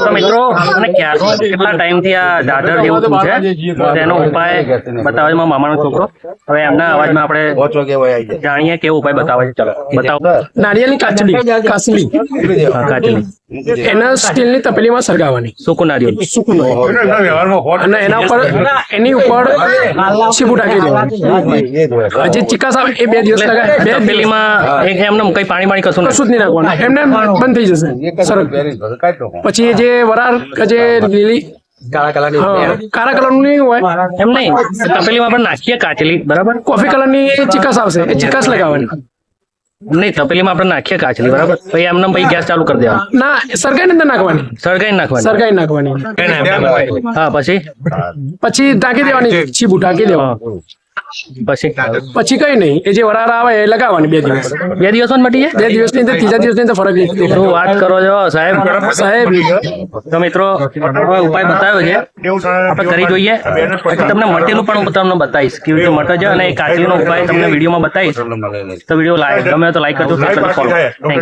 તો મિત્રો મને ક્યાં કેટલા ટાઈમથી આ દાદર જેવું થયું છે? તેનો ઉપાય બતાવે છે મામાનો છોકરો. હવે એમના અવાજમાં આપણે જાણીએ કેવો ઉપાય બતાવે છે. ચલો બતાવો. નાળિયેરની હા, કાચલી. એના સ્ટીલની તપેલીમાં સળગાવવાની. સૂકું નારિયેળ સૂકું અને એના ઉપર એની ઉપર છીબુ ઢાંકી દેવાનું. હજી ચિકાસ આવે એ બે દિવસ લગાય. બે તપેલીમાં એમને કઈ પાણી પાણી કશું કશું જ નહીં નાખવાનું. એમને એમ બંધ થઈ જશે. સરળ. પછી જે વરાળ જે લીલી. હા, કાળા કલરનું નહીં હોય. એમ નહીં. તપેલીમાં પણ નાખીએ કાચેલી બરાબર? કોફી કલરની ચિકાસ આવશે. એ ચિકાસ લગાવવાની. નહીં તપેલીમાં આપણે નાખીએ કાચલી બરાબર? પછી એમને પછી ગેસ ચાલુ કરી દેવાનો. ના સળગાઈને અંદર નાખવાની. સળગાઈ નાખવાની. સળગાઈ નાખવાની. હા પછી? પછી ઢાંકી દેવાની છીબુ ઢાંકી દેવાનું. પછી? પછી કઈ નહીં. એ જે વરાળ આવે એ લગાવવાની બે દિવસ. બે દિવસમાં મટી જાય બે દિવસની અંદર ત્રીજા દિવસની અંદર ફરક નહીં. શું વાત કરો છો? સાહેબ? સાહેબ તો મિત્રો ઉપાય બતાવ્યો છે. આપણે કરી જોઈએ. તમને મટેલું પણ હું તમને બતાવીશ. કેવી રીતે મટે છે અને કાચલીનો ઉપાય તમને વિડીયોમાં બતાવીશ. તો વીડિયો લાઈક ગમે તો લાઈક કરજો ફોલો થેન્ક યુ